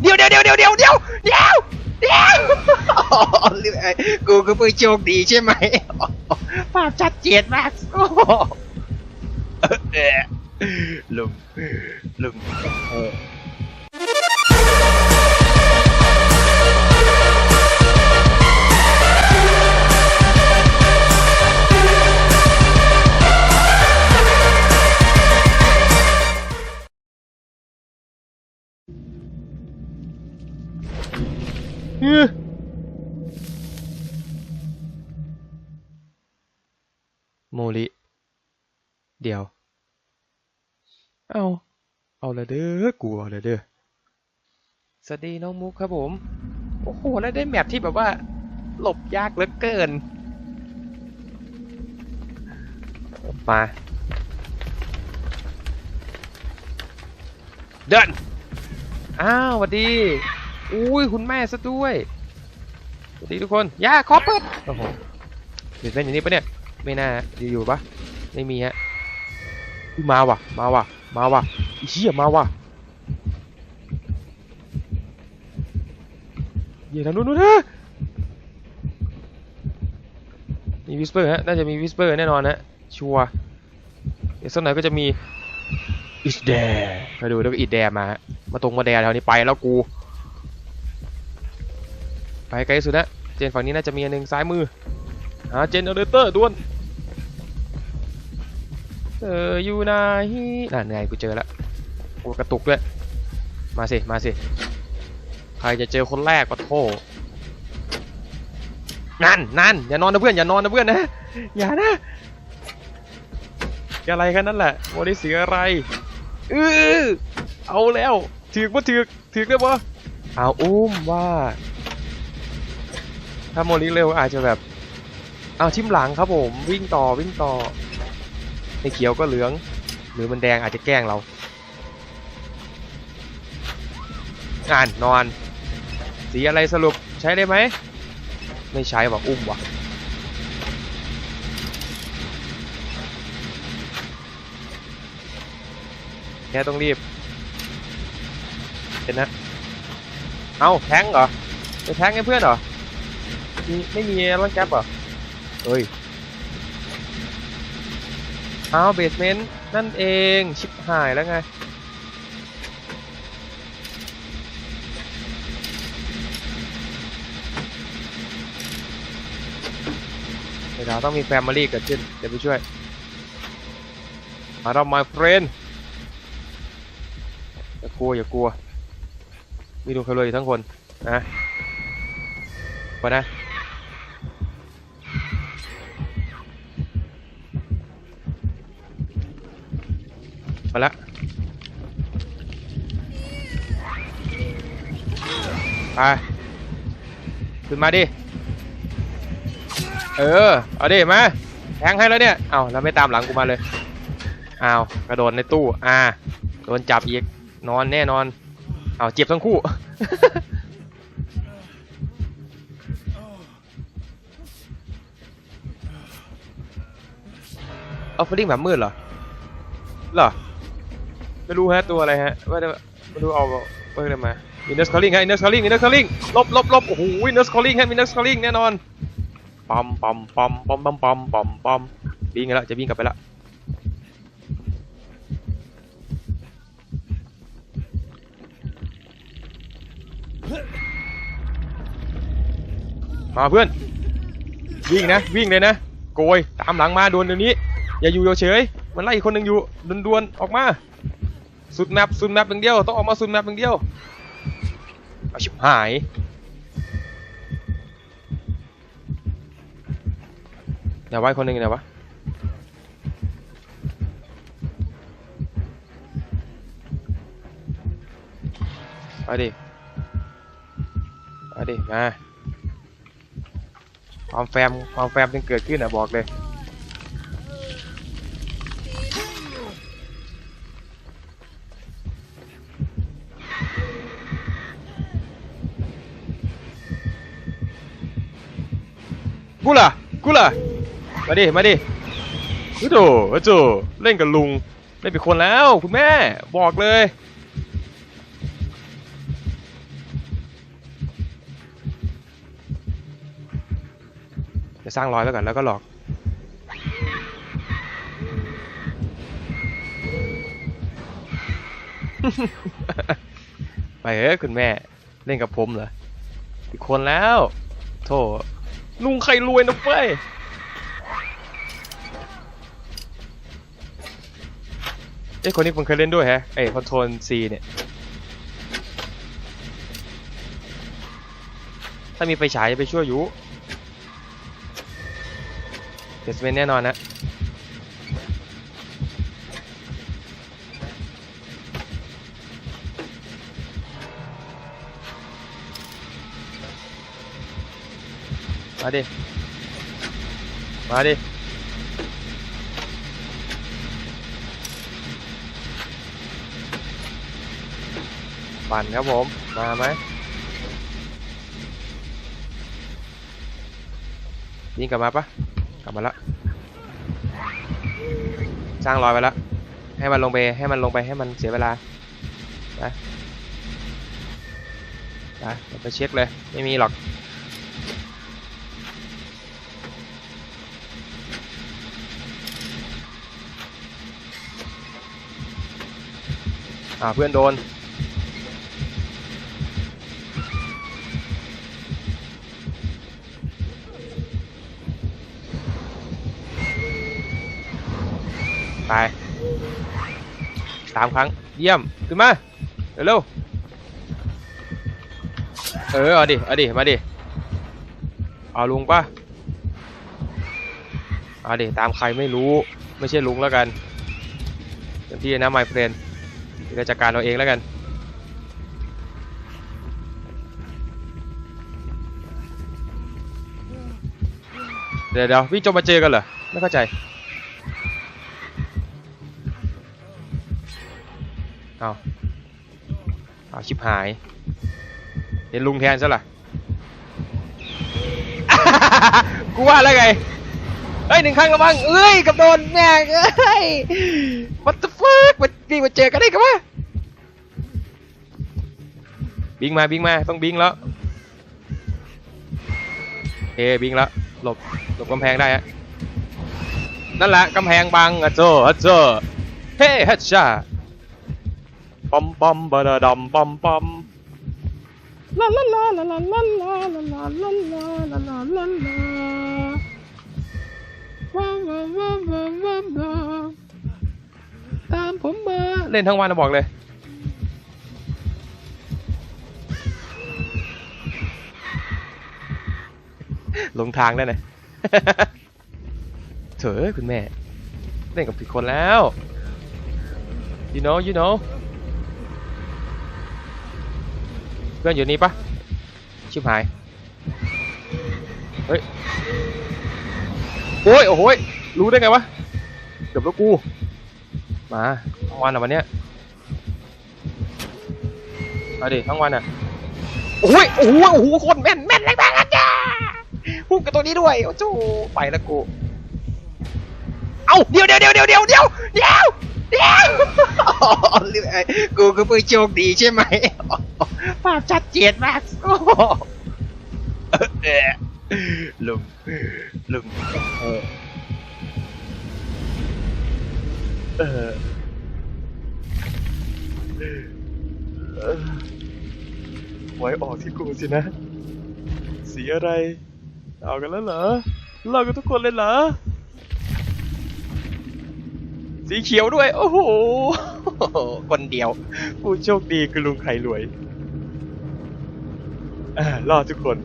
เดี๋ยวเดี๋ยวเดี๋ยวเดี๋ยวเดี๋ยวเดี๋ยวเดี๋ยวเดี๋ยวกูก็เพิ่งโชคดีใช่ไหมภาพชัดเจนมากโอ้ลุงลุง โมลิเดี๋ยว เอา เอาละเด้อกลัวละเด้อ สวัสดีน้องมุกครับผม โอ้โห แล้วได้แมปที่แบบว่า หลบยากเหลือเกิน มา เดิน อ้าวสวัสดี อุ้ย คุณแม่ซะด้วย สวัสดีทุกคน ย่าขอเปิดโอ้โหเด็ดเป็นอย่างนี้ปะเนี่ย ไม่น่าดีอยู่ปะไม่มีฮะมาว่ะ มาว่ะ มาว่ะอีเชี่ยมาว่ะเหี้ยทางนู้นนู้นฮะมีวิสเปอร์ฮะ น่าจะมีวิสเปอร์แน่นอนฮะ ชัวร์เดี๋ยวสักหน่อยก็จะมีอิสแดร์มาดูแล้วก็อิดแดร์มาฮะมาตรงมาแดร์แถวนี้ไปแล้วกู ไปไกลสุดนะ เจนฝั่งนี้น่าจะมีอันหนึ่งซ้ายมือหาเจนเนอเรเตอร์ด่วน เอออยู่ไหนนั่นไงกูเจอแล้วโอ้กระตุกด้วยมาสิ มาสิ ใครจะเจอคนแรกปะโทนั่นนั่นอย่านอนนะเพื่อนอย่านอนนะเพื่อนนะอย่านะอย่าอะไรแค่นั้นแหละโมได้เสียอะไรเออเอาแล้วถือกปะถือกถือกได้ปะเอาอุ้มว่า ถ้าโมลิเร็วอาจจะแบบเอาทิมหลังครับผมวิ่งต่อวิ่งต่อ ไอ้เขียวก็เหลือง หรือมันแดงอาจจะแกล้งเราอ่านนอน สีอะไรสรุปใช้ได้ไหม ไม่ใช้ว่ะอุ้มว่ะแกต้องรีบเห็นนะ เอาแทงเหรอไปแทงให้เพื่อนเหรอ ไม่มีรถแก๊ปเหรอ เฮ้ย เอาเบสเมนต์นั่นเองชิบหายแล้วไง เดี๋ยวเราต้องมีแฟมิลี่เกิดขึ้น เดี๋ยวไปช่วย มาเรา my friend อย่ากลัวอย่ากลัว มีดูเขาเลยทั้งคนนะไปนะ มาละไปขึ้นมาดิ เออ เอาดิมาแทงให้แล้วเนี่ย เอาแล้วไม่ตามหลังกูมาเลย เอากระโดดในตู้ อ่า โดนจับอีก นอนแน่นอน เอาเจ็บทั้งคู่เอาฟลิงแบบมืดเหรอ เหรอ ไม่รู้ฮะตัวอะไรฮะว่าไม่รู้เอาเปิดได้มาอินเนอร์สคอลลิงฮะอินเนอร์สคอลลิงอินเนอร์สคอลลิงลบลบลบโอ้โหอินเนอร์สคอลลิงฮะอินเนอร์สคอลลิงแน่นอนปั๊มปั๊มปั๊มปั๊มปั๊มปั๊มปั๊มปั๊มวิ่งกันล้วจะวิ่งกลับไปละมาเพื่อนวิ่งนะวิ่งเลยนะโกยตามหลังมาดวนเดี๋ยวนี้ อย่าอยู่เฉยมันไล่คนหนึ่งอยู่ดวนๆออกมา สุดแมปสุดแมปอย่างเดียวต้องออกมาสุดแมปอย่างเดียวเอาชิบหายเดี๋ยวไว้คนหนึ่งเดี๋ยววะไปดิไปดิมาความแฟมความแฟมจึงเกิดขึ้นอะบอกเลย กูล่ะกูล่ะมาดิมาดิฮึดโอ้โจเล่นกับลุงเล่นเป็นคนแล้วคุณแม่บอกเลยจะสร้างรอยแล้วกันแล้วก็หลอกไปเฮ้ยคุณแม่เล่นกับผมเหรออีคนแล้ว โทษ ลุงใครรวยนะเฟ้ยเอ้ยคนนี้ผมเคยเล่นด้วยแฮะไอ้คอนโทรลซีเนี่ย ถ้ามีไฟฉายจะไปช่วยอยู่เดสเปนแน่นอนนะ มาดิ มาดิ ปั่นครับผม มาไหมยิงกลับมาปะกลับมาละสร้างรอยไปแล้วให้มันลงไปให้มันลงไปให้มันเสียเวลาไปไปเราไปเช็คเลย ไม่มีหรอก อ่าเพื่อนโดนไปสามครั้ง เยี่ยม ขึ้นมา เร็วเออ เอาดิ เอาดิ มาดิ เอาลุงป่ะ เอาดิ ตามใครไม่รู้ ไม่ใช่ลุงแล้วกันเต็มที่นะ my friend เดี๋ยว เราจัดการเราเองแล้วกัน เดี๋ยวเดี๋ยววิ่งจนมาเจอกันเหรอ ไม่เข้าใจเอาเอาชิบหายเห็นลุงแทนซะล่ะกูว่าแล้วไงเฮ้ยหนึ่งครั้งละมั้งเอ้ยกับโดนแม่เอ้ยมัน วิ่งมาเจอกันได้กันวะบิงมาบิงมาต้องบิงแล้วเอบิงแล้วหลบหลบกำแพงได้ฮะนั่นแหละกำแพงบังอะโจอะโจเฮ้ฮัชชาปอมปอมบะดะดอมปอมปอมลาลาลาลาลาลาลาลาลาลาลาลาลาลาลาว้าวว้าวว้าวว้าวว้าวว้าว ตามผมมา เล่นทั้งวันนะบอกเลย ลงทางได้เลยเถอะคุณแม่ เล่นกับผิดคนแล้ว you know you know เพื่อนอยู่นี่ปะชิบหาย เฮ้ย โอ้ย โอ้ย รู้ได้ไงวะ เกือบแล้วกู มาทั้งวันอะวันเนี้ยเอาดิทั้งวันอะโอ้ยโอ้โหโอ้โหโคนแม่นแม่นแรงแรงจ้าพุ่งกับตัวนี้ด้วยโอ้โหไปล้วกูเอ้าเดี๋ยวเดี๋ยวเดี๋ยวเดี๋ยวเดี๋ยวเดี๋ยวเดี๋ยวเดี๋ยวกูคือผู้โชคดีใช่ไหมภาพชัดเจนมากลุงลุงเออ เออไว้ออกที่กูสินะ สีอะไร เอากันแล้วเหรอเรากันทุกคนเลยเหรอ สีเขียวด้วย โอ้โห คนเดียว ผู้โชคดีคือลุงไข่รวยอ่ารอดทุกคน